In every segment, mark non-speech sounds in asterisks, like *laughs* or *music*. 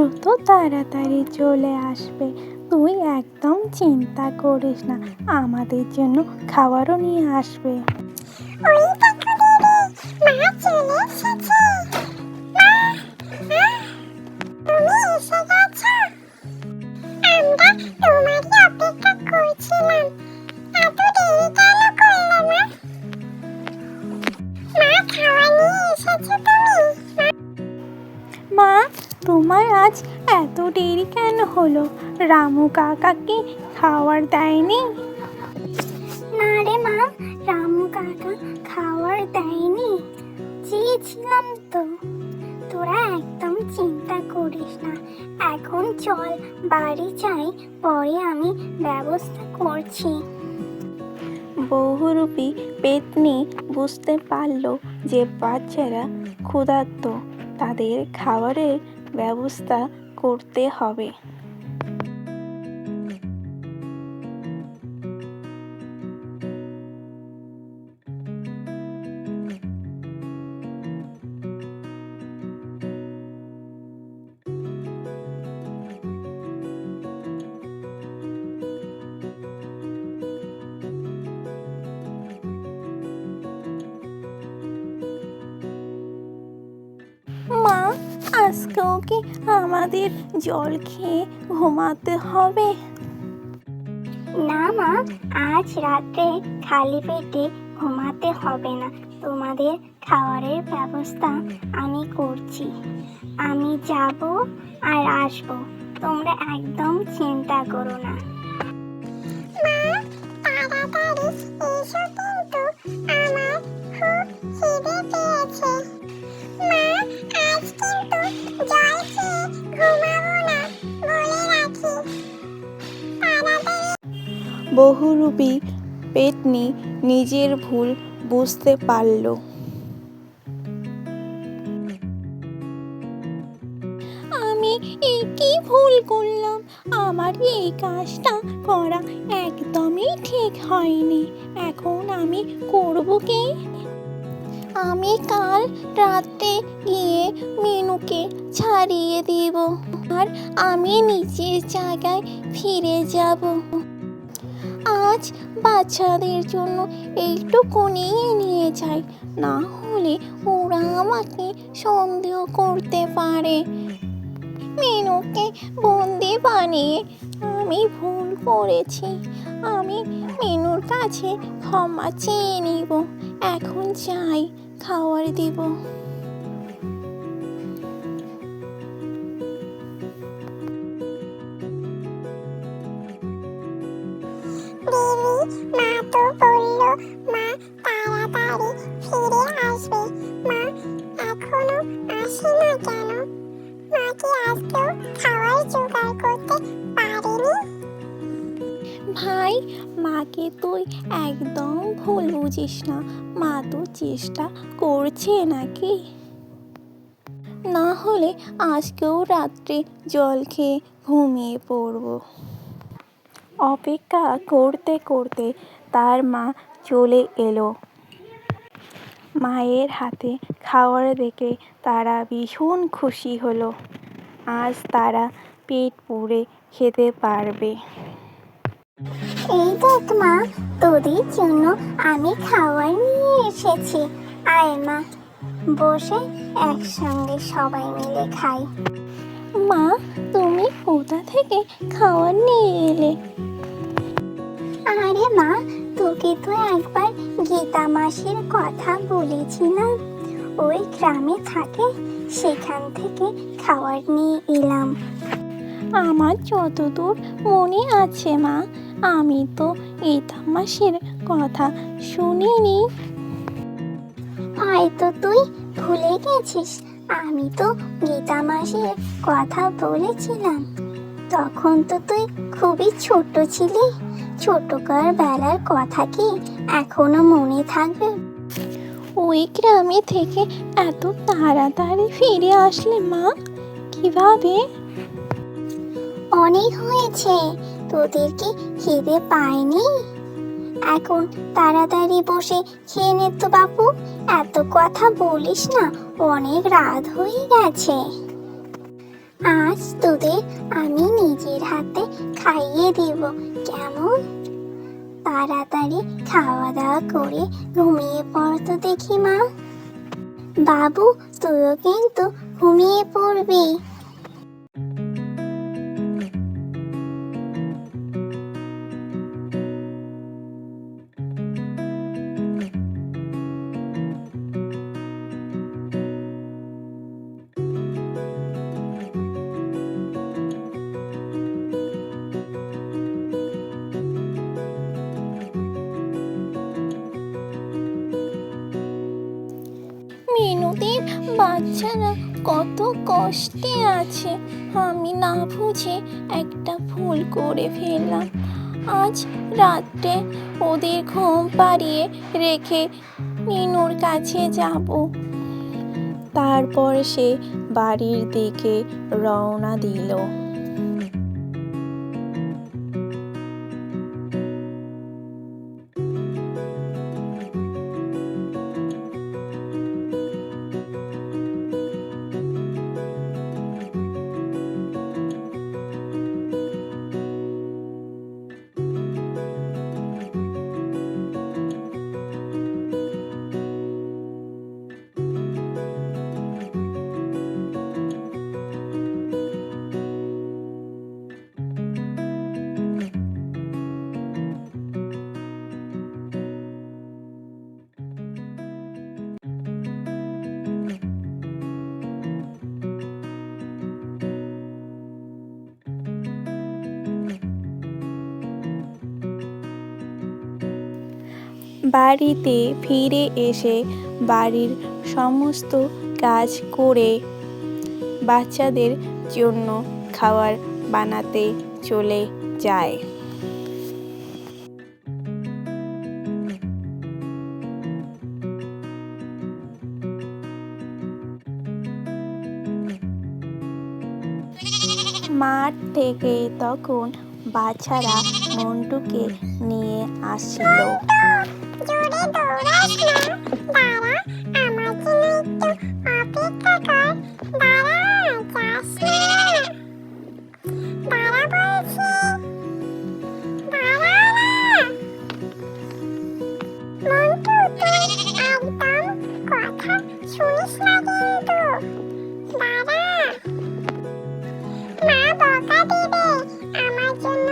দ্রুত তাড়াতাড়ি চলে আসবে। তুই একদম চিন্তা করিস না আমাদের জন্য খাবারও নিয়ে আসবে। কাকাকে খাবার দেয়নি? না রে মা রামু কাকা খাবার দেয়নি। চেয়েছিলাম তো। তোরা একদম চিন্তা করিস না। এখন চল বাড়ি যাই পরে আমি ব্যবস্থা করছি। বহুরূপী পেতনি বুঝতে পারল যে বাচ্চারা ক্ষুধার্ত। তাদের খাবারের ব্যবস্থা করতে হবে। আজকেও কি আমাদের জল খেয়ে ঘুমাতে হবে। না মা আজ রাতে খালি পেটে ঘুমাতে হবে না। তোমাদের খাবারের ব্যবস্থা আমি করছি। আমি যাব আর আসব। তোমরা একদম চিন্তা করো না। আমার খুব খিদে পেয়েছে। জল খেয়ে ঘুমাবো না বলে রাখি। বহুরূপী পেতনি নিজের ভুল বুঝতে পারল। আমি কি ভুল করলাম। আমার এই কাজটা করা একদমই ঠিক হয়নি। এখন আমি করব কি? আমি কাল রাতে গিয়ে মিনুকে ছাড়িয়ে দেব আর আমি নিজের জায়গায় ফিরে যাব। আজ বাচ্চাদের জন্য এইটুকু নিয়ে নিয়ে যাই। না হলে ওরা আমাকে সন্দেহ করতে পারে। মেনুকে বন্দি বানিয়ে আমি ভুল করেছি। আমি মেনুর কাছে ক্ষমা চেয়ে নিব। এখন যাই। খাবার দিব। দিদি চেষ্টা করছে নাকি? না হলে আজকেও রাত্রে জল খেয়ে ঘুমিয়ে পড়ব। অপেক্ষা করতে করতে তার মা চলে এলো। মায়ের হাতে খাওয়ার দেখে তারা ভীষণ খুশি হলো। আজ তারা পেট পুড়ে খেতে পারবে। এই দেখ মা তোদের জন্য আমি খাবার নিয়ে এসেছি। আয় মা বসে একসঙ্গে সবাই মিলে খাই। মা তুমি কোথা থেকে খাবার নিয়ে এলে? আরে মা তোকে তো একবার গীতা মাসির কথা বলেছিলাম। ওই গ্রামে থাকে সেখান থেকে খাবার নিয়ে এলাম। আমার যতদূর মনে আছে মা আমি তো এই তামাসের কথা শুনিনি। হয়তো তুই ভুলে গেছিস আমি তো গীতা মাসির কথা বলেছিলাম। তখন তো তুই খুবই ছোট ছিলি ছোটকার বেলার কথা কি এখনও মনে থাকবে? ওই গ্রামে থেকে এত তাড়াতাড়ি ফিরে আসলে মা? কীভাবে? অনেক হয়েছে তোদের কি খিদে পায়নি? এখন তাড়াতাড়ি বসে খেয়ে নে তো বাপু, এত কথা বলিস না, অনেক রাত হয়ে গেছে। আজ তোদের আমি নিজের হাতে খাইয়ে দেব, কেমন? তাড়াতাড়ি খাওয়া দাওয়া করে ঘুমিয়ে পড়তো দেখি মা। বাবু তুইও কিন্তু ঘুমিয়ে পড়বি। বাচ্চারা কত কষ্টে আছে। আমি না বুঝে একটা ভুল করে ফেললাম। আজ রাত্রে ওদের ঘুম পাড়িয়ে রেখে নিনুর কাছে যাব। তারপর সে বাড়ির দিকে রওনা দিল। বাড়িতে ফিরে এসে বাড়ির সমস্ত কাজ করে বাচ্চাদের জন্য খাবার বানাতে চলে যায়। মাঠ থেকে তখন বাচ্চারা মন্টুকে নিয়ে আসছিল জোরে দৌড়াস না। দাঁড়া মা বকা দিবে। আমার জন্য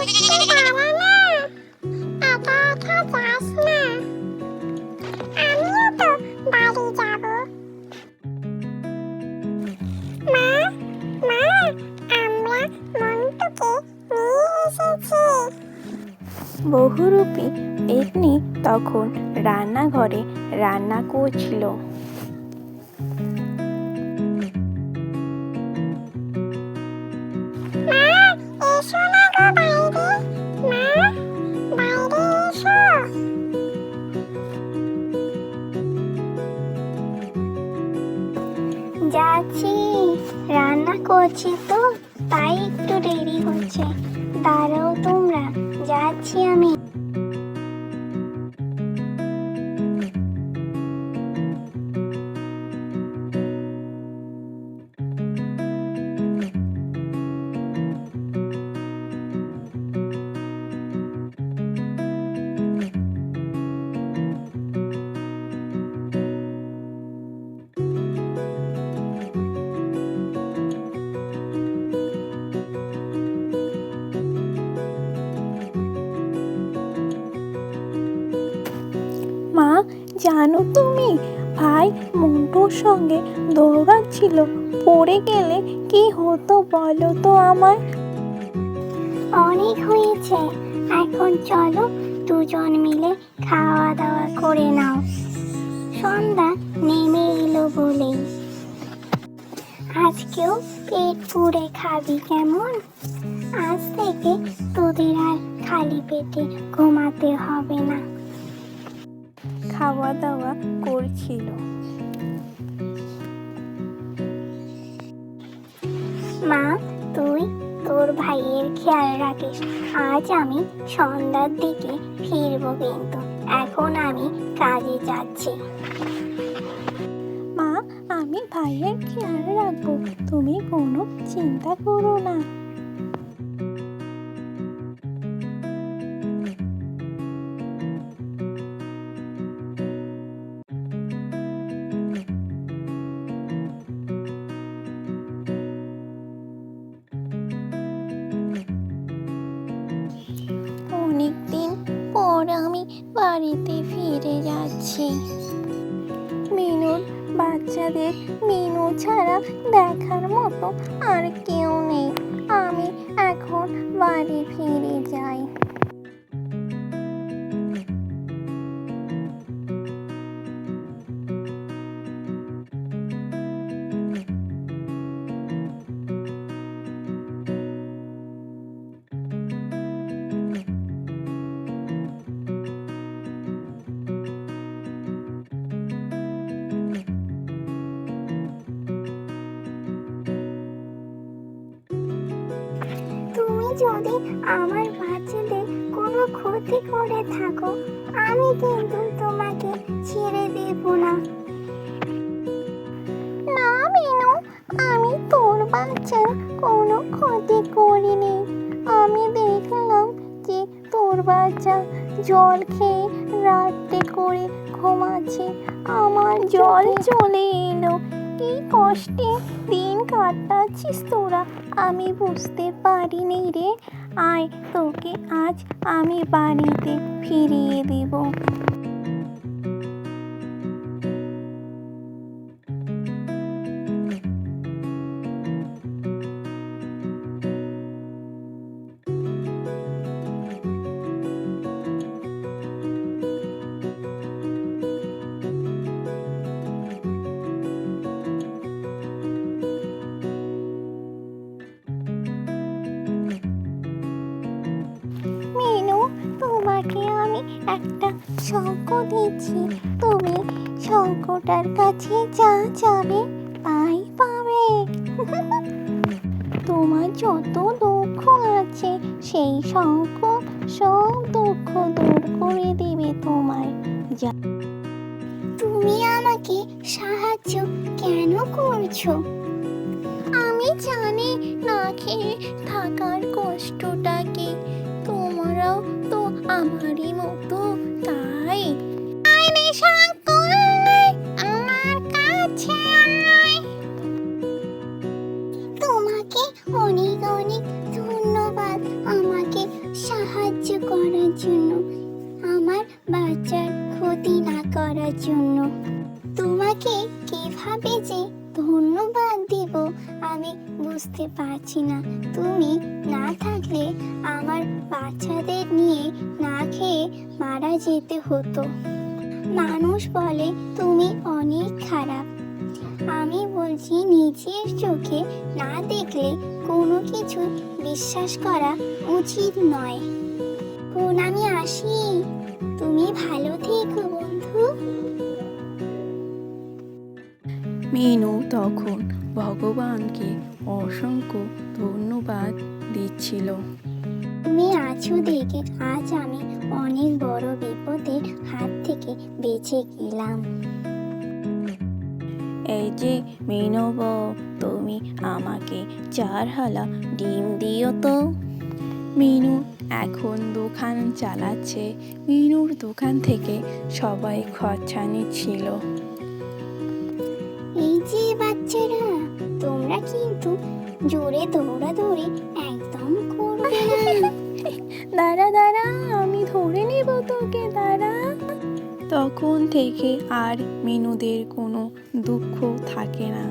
একটু দাঁড়া বহুরূপী পেতনি তখন রান্নাঘরে রান্না করছিল। যাচ্ছি। রান্না করছি তো, তাই একটু দেরি হচ্ছে। দাঁড়াও যাচ্ছি আমি। জানো তুমি? ভাই মন্টুর সঙ্গে দৌড়াচ্ছিল। পড়ে গেলে কি হতো বলো তো আমার অনেক হয়েছে। এখন চলো দুজন মিলে খাওয়া দাওয়া করে নাও। সন্ধ্যা নেমে এলো বলেই। আজকেও পেট পুড়ে খাবি কেমন? আজ থেকে তোদের আর খালি পেটে ঘুমাতে হবে না। খাওয়া দাওয়া করছিল। মা তুই তোর ভাইয়ের খেয়াল রাখিস। আজ আমি সন্ধ্যার দিকে ফিরবো কিন্তু। এখন আমি কাজে যাচ্ছি। মা আমি ভাইয়ের খেয়াল রাখব। তুমি কোনো চিন্তা করো না। বাড়িতে ফিরে যাচ্ছি। মিনুর বাচ্চাদের মিনু ছাড়া দেখার মতো আর কেউ নেই। আমি এখন বাড়ি ফিরে যাই। যদি আমার বাচ্চাদের কোনো ক্ষতি করে থাকো, আমি কিন্তু তোমাকে ছেড়ে দেব না। না, মিনু, আমি তোর বাচ্চার কোনো ক্ষতি করিনি। আমি দেখলাম যে তোর বাচ্চা জল খেয়ে রাত্রে করে ঘুমাচ্ছে। আমার জল চলে এলো। কষ্টে দিন কাটাচ্ছিস তোরা? আমি বুঝতে পারিনি রে। আয়, তোকে আজ আমি বাড়িতে ফিরিয়ে দেবো। শঙ্খ দিচ্ছি, তুমি শঙ্খটার কাছে যা যাবে, তাই পাবে। তোমার যত দুঃখ আছে, সেই শঙ্খ সব দুঃখ দূর করে দিবে তোমার যা তুমি আমাকে সাহায্য কেন করছ? আমি জানি না খেয়ে থাকার কষ্টটা কি। তোমরাও তো আমারই মতো করার জন্য, আমার বাচ্চার ক্ষতি না করার জন্য। তোমাকে কীভাবে যে ধন্যবাদ দিব, আমি বুঝতে পারছি না। তুমি না থাকলে আমার বাচ্চাদের নিয়ে না খেয়ে মারা যেতে হতো। মানুষ বলে, তুমি অনেক খারাপ। আমি বলছি, নিজের চোখে না দেখলে কোনো কিছু বিশ্বাস করা উচিত নয়। বোন আমি আসি। তুমি ভালো থেকো বন্ধু। মিনু তখন ভগবানকে অসংখ্য ধন্যবাদ দিচ্ছিল। তুমি আছো দেখে আজ আমি অনেক বড় বিপদের হাত থেকে বেঁচে গেলাম। এই যে মিনু বউ তুমি আমাকে চার হালা ডিম দিও তো। মিনু এখন দোকান চালাচ্ছে। মিনুর দোকান থেকে সবাই খরচা নিচ্ছিল এই যে বাচ্চারা তোমরা কিন্তু জোরে দৌড়াদৌড়ি একদম করবে না। *laughs* দাঁড়া দাঁড়া আমি ধরে নেব তোকে দাঁড়া। তখন থেকে আর মিনুদের কোনো দুঃখ থাকে না।